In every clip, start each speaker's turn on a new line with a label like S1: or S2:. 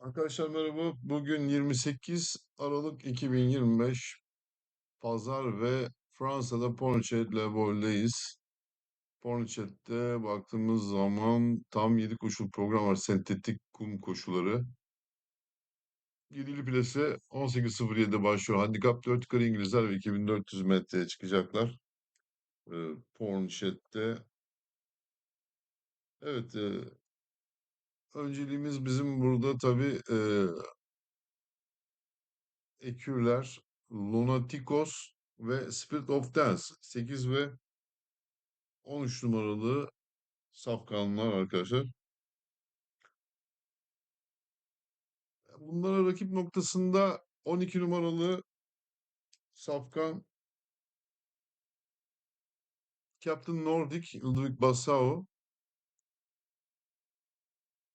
S1: Arkadaşlar merhaba. Bugün 28 Aralık 2025 Pazar ve Fransa'da Pornichet Le Bol'deyiz. Pornichet'te baktığımız zaman tam 7 koşul program var. Sentetik kum koşuları. 7'li plase 18.07'de başlıyor. Handikap 4 yukarı İngilizler ve 2400 metreye çıkacaklar. Ee, Pornichet'te. Evet, e, önceliğimiz bizim burada tabii e, Ekürler, Lunaticos ve Spirit of Dance 8 ve 13 numaralı safkanlar arkadaşlar. Bunlara rakip noktasında 12 numaralı safkan Captain Nordic Ludwig Bassau.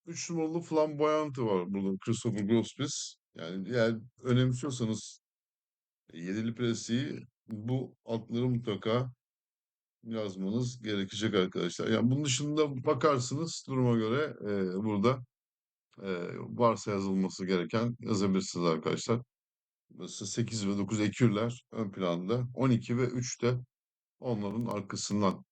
S1: 3 numaralı Flamboyant'ı var burada Christopher Grospis. Yani eğer önemsiyorsanız 7'li presiyi bu atları mutlaka yazmanız gerekecek arkadaşlar. Yani bunun dışında bakarsınız duruma göre e, burada e, varsa yazılması gereken yazabilirsiniz arkadaşlar. Mesela 8 ve 9 ekürler ön planda. 12 ve 3 de onların arkasından.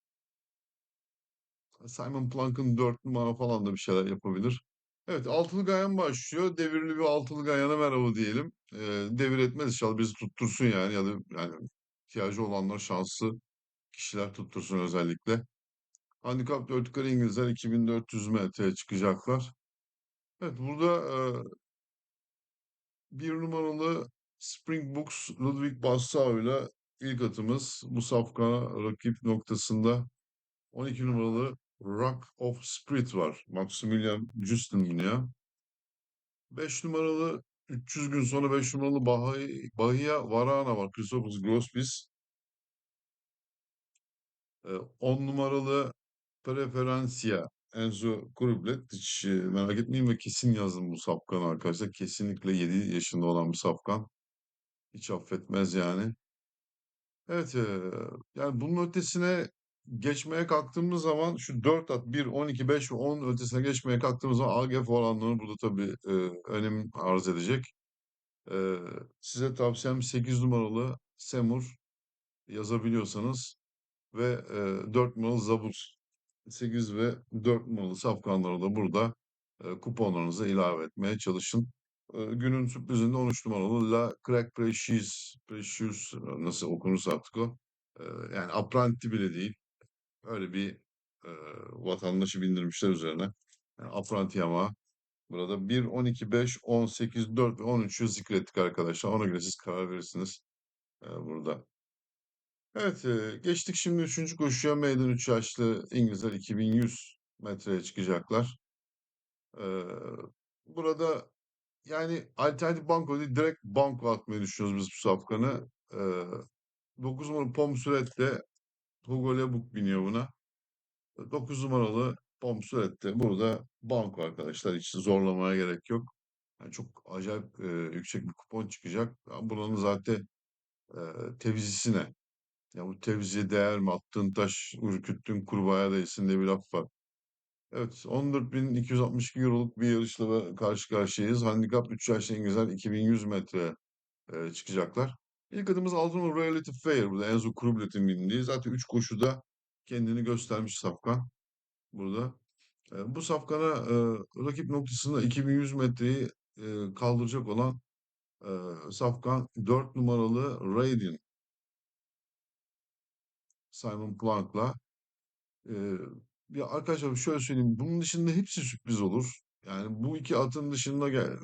S1: Simon Plank'ın 4 numara falan da bir şeyler yapabilir. Evet altılı gayan başlıyor. Devirli bir altılı gayana merhaba diyelim. E, devir etmez inşallah bizi tuttursun yani ya da yani ihtiyacı olanlar şanslı kişiler tuttursun özellikle. Handikap 4 yukarı İngilizler 2400 metreye çıkacaklar. Evet burada e, bir numaralı Springboks Ludwig Bassau ile ilk atımız bu safka rakip noktasında 12 numaralı Rock of Spirit var. Maximilian Justin biniyor. 5 numaralı 300 gün sonra 5 numaralı Bahia, Varana var. Christopher Grospis. 10 numaralı Preferencia Enzo Krublet. Hiç e, merak etmeyin ve kesin yazın bu safkan arkadaşlar. Kesinlikle 7 yaşında olan bir safkan. Hiç affetmez yani. Evet, eee, yani bunun ötesine geçmeye kalktığımız zaman şu 4 at 1, 12, 5 ve 10 ötesine geçmeye kalktığımız zaman AGF oranları burada tabii eee, önem arz edecek. Eee, size tavsiyem 8 numaralı Semur yazabiliyorsanız ve eee 4 numaralı Zabut 8 ve 4 numaralı safkanları da burada eee, kuponlarınıza ilave etmeye çalışın. Eee, günün sürprizinde 13 numaralı La Crack Precious, Precious nasıl okunursa artık o. Eee, yani apranti bile değil. Öyle bir eee, vatandaşı bindirmişler üzerine. Yani apranti ama burada 1, 12, 5, 18, 4 ve 13'ü zikrettik arkadaşlar. Ona göre siz karar verirsiniz eee, burada. Evet, eee, geçtik şimdi 3. koşuya. Meydan 3 yaşlı İngilizler 2100 metreye çıkacaklar. Eee, burada yani alternatif banko değil, direkt banko atmayı düşünüyoruz biz bu safkanı. Eee 9 numaralı Pom Süret'te Hugo Lebuk biniyor buna. 9 numaralı Pom Süret'te burada banko arkadaşlar. Hiç zorlamaya gerek yok. Yani çok acayip eee, yüksek bir kupon çıkacak. Ben buranın zaten eee tevzisi ne? Ya bu tevziye değer mi? Attığın taş ürküttüğün kurbağaya değsin diye bir laf var. Evet, 14.262 euroluk bir yarışla karşı karşıyayız. Handikap 3 yaşlı İngilizler 2100 metre e, çıkacaklar. İlk adımız Altın Reality Fair. Burada Enzo Krublet'in bindiği. Zaten 3 koşuda kendini göstermiş Safkan burada. E, bu Safkan'a e, rakip noktasında 2100 metreyi e, kaldıracak olan e, Safkan 4 numaralı Radiant Simon Plank'la. E, ya arkadaşlar şöyle söyleyeyim. Bunun dışında hepsi sürpriz olur. Yani bu iki atın dışında gel,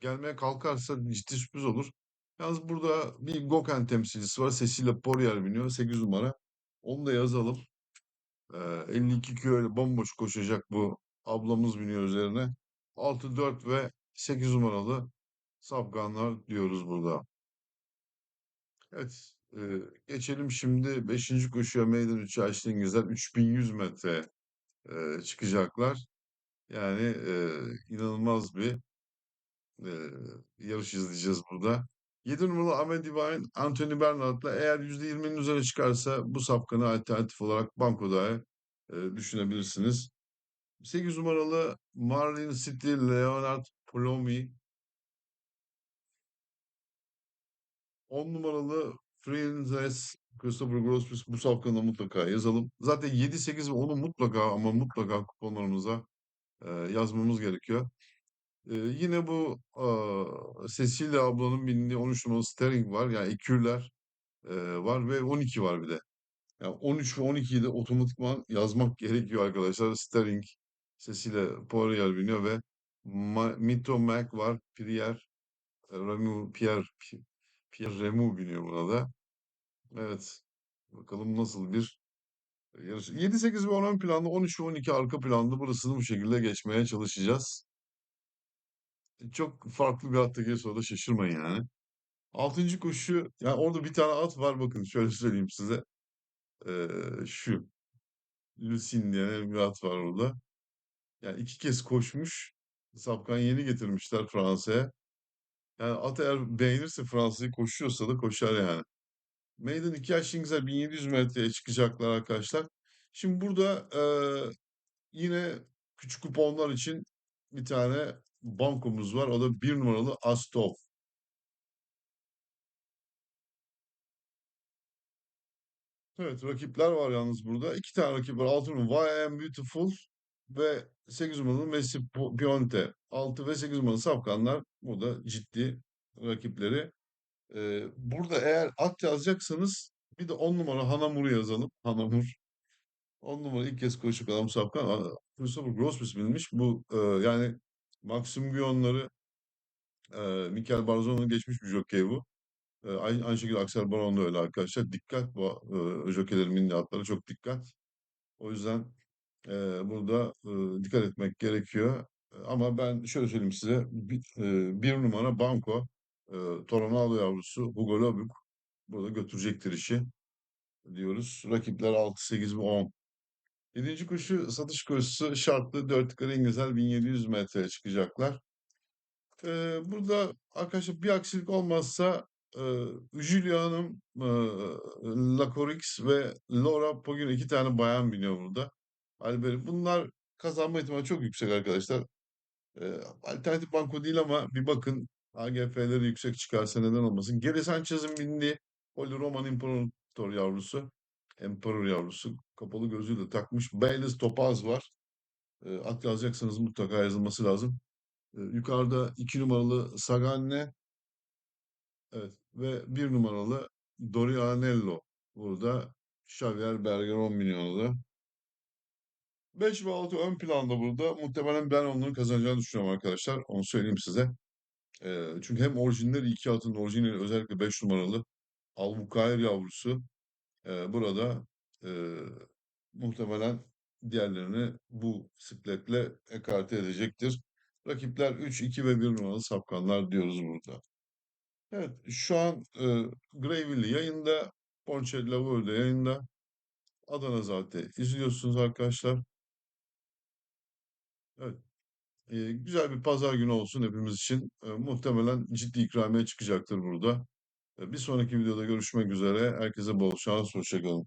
S1: gelmeye kalkarsa ciddi sürpriz olur. Yalnız burada bir Gökhan temsilcisi var. Cecilia Poirier biniyor. 8 numara. Onu da yazalım. Ee, 52 kilo bomboş koşacak bu ablamız biniyor üzerine. 6, 4 ve 8 numaralı safganlar diyoruz burada. Evet. e, geçelim şimdi 5. koşuya meydan 3 açtığın güzel 3100 metre e, çıkacaklar. Yani e, inanılmaz bir e, yarış izleyeceğiz burada. 7 numaralı Ahmet Divine, Anthony Bernard'la eğer %20'nin üzerine çıkarsa bu safkanı alternatif olarak bankoda e, düşünebilirsiniz. 8 numaralı Marlin City Leonard Plomi, 10 numaralı Frinzes Christopher Grossman bu safkanı mutlaka yazalım. Zaten 7, 8 ve 10'u mutlaka ama mutlaka kuponlarımıza e, yazmamız gerekiyor. E, yine bu e, Cecilia ablanın bindiği 13 numaralı Sterling var. Yani ekürler e, var ve 12 var bir de. Yani 13 ve 12'yi de otomatikman yazmak gerekiyor arkadaşlar. Sterling, Cecilia Poirier biniyor ve Ma Mito Mac var. Pierre Remu, Pierre, Pierre Remu biniyor buna da. Evet. Bakalım nasıl bir yarış. 7, 8 ve 10 ön planda, 13 ve 12 arka planda burasını bu şekilde geçmeye çalışacağız. Çok farklı bir hatta gelirse o da şaşırmayın yani. Altıncı koşu, yani orada bir tane at var bakın şöyle söyleyeyim size. Ee, şu. Lucin diye bir at var orada. Yani iki kez koşmuş. Safkan yeni getirmişler Fransa'ya. Yani at eğer beğenirse Fransa'yı koşuyorsa da koşar yani. Meydan 2 yaş İngilizler 1700 metreye çıkacaklar arkadaşlar. Şimdi burada eee, yine küçük kuponlar için bir tane bankomuz var. O da bir numaralı Astov. Evet rakipler var yalnız burada. İki tane rakip var. 6 numaralı I Beautiful ve 8 numaralı Messi Pionte. 6 ve 8 numaralı Safkanlar burada ciddi rakipleri. Eee, burada eğer at yazacaksanız bir de 10 numara Hanamur'u yazalım. Hanamur. 10 numara ilk kez koşu kalan Safkan. Christopher Grossman bilmiş. Bu e, yani Maxim Guyon'ları e, Mikel Barzo'nun geçmiş bir jokey bu. E, aynı, aynı şekilde Axel Baron da öyle arkadaşlar. Dikkat bu e, jokeylerin atları çok dikkat. O yüzden e, burada e, dikkat etmek gerekiyor. Ama ben şöyle söyleyeyim size. Bir, e, bir numara Banco. E, Toronado yavrusu Hugo Lobuk. Burada götürecektir işi diyoruz. Rakipler 6, 8 ve 10. Yedinci koşu satış koşusu şartlı 4 yukarı İngilizler 1700 metreye çıkacaklar. Ee, burada arkadaşlar bir aksilik olmazsa e, Julia e, Lacorix ve Laura Pogün iki tane bayan biniyor burada. Alberi. Bunlar kazanma ihtimali çok yüksek arkadaşlar. Ee, alternatif banko değil ama bir bakın AGF'leri yüksek çıkarsa neden olmasın. Geri Sanchez'in bindiği Holy Roman İmparator yavrusu. Emperor yavrusu. Kapalı gözlüğü de takmış. Bayless Topaz var. E, at yazacaksanız mutlaka yazılması lazım. E, yukarıda iki numaralı Saganne evet, ve bir numaralı Dorianello. Burada Xavier Bergeron milyonu 5 ve 6 ön planda burada. Muhtemelen ben onların kazanacağını düşünüyorum arkadaşlar. Onu söyleyeyim size. E, çünkü hem orijinleri iki atın orijinali özellikle 5 numaralı Albuquerque yavrusu e, burada e, muhtemelen diğerlerini bu bisikletle ekarte edecektir. Rakipler 3, 2 ve 1 numaralı safkanlar diyoruz burada. Evet şu an e, Greyville yayında. Ponçe Laveur yayında. Adana zaten izliyorsunuz arkadaşlar. Evet. e, güzel bir pazar günü olsun hepimiz için. E, muhtemelen ciddi ikramiye çıkacaktır burada. Bir sonraki videoda görüşmek üzere. Herkese bol şans, hoşçakalın.